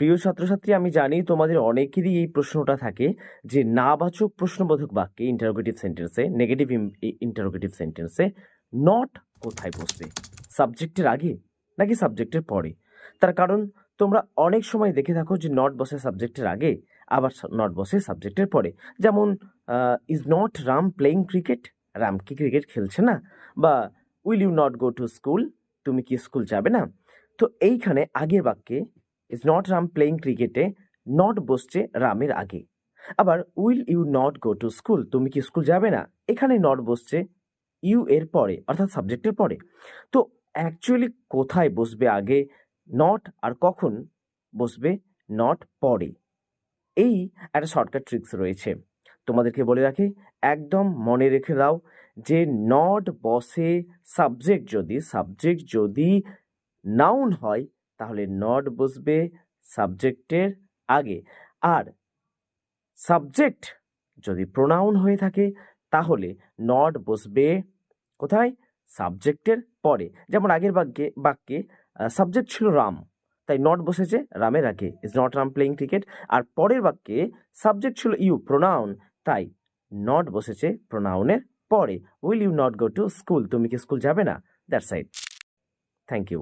প্রিয় ছাত্রছাত্রী, আমি জানি তোমাদের অনেকেরই এই প্রশ্নটা থাকে যে নাবাচক প্রশ্নবোধক বাক্যে ইন্টারোগেটিভ সেন্টেন্সে নেগেটিভ ইন্টারোগেটিভ সেন্টেন্সে নট কোথায় বসবে? সাবজেক্টের আগে নাকি সাবজেক্টের পরে? তার কারণ, তোমরা অনেক সময় দেখে থাকো যে নট বসে সাবজেক্টের আগে, আবার নট বসে সাবজেক্টের পরে। যেমন is not Ram playing cricket Ram কি ক্রিকেট খেলছে না? বা will you not go to school তুমি কি স্কুল যাবে না? তো এইখানে আগের বাক্যে ইজ নট রাম প্লেইং ক্রিকেটে নট বসছে রামের আগে। আবার will you not go to school তুমি কি স্কুল যাবে না? এখানে নট বসছে ইউ এর পরে, অর্থাৎ সাবজেক্টের পরে। তো অ্যাকচুয়ালি কোথায় বসবে আগে নট আর কখন বসবে নট পরে? এই একটা শর্টকাট ট্রিক্স রয়েছে। তোমাদেরকে বলে রাখি, একদম মনে রেখে দাও যে নট বসে সাবজেক্ট যদি সাবজেক্ট যদি নাউন হয় তাহলে নট বসবে সাবজেক্টের আগে। আর সাবজেক্ট যদি প্রোনাউন হয়ে থাকে, তাহলে নট বসবে কোথায়? সাবজেক্টের পরে। যেমন আগের বাক্যে বাক্যে সাবজেক্ট ছিল রাম, তাই নট বসেছে রামের আগে। Is not Ram playing cricket আর পরের বাক্যে সাবজেক্ট ছিল ইউ প্রোনাউন তাই নট বসেছে প্রোনাউনের পরে। Will you not go to school তুমি কি স্কুল যাবে না? That's side thank you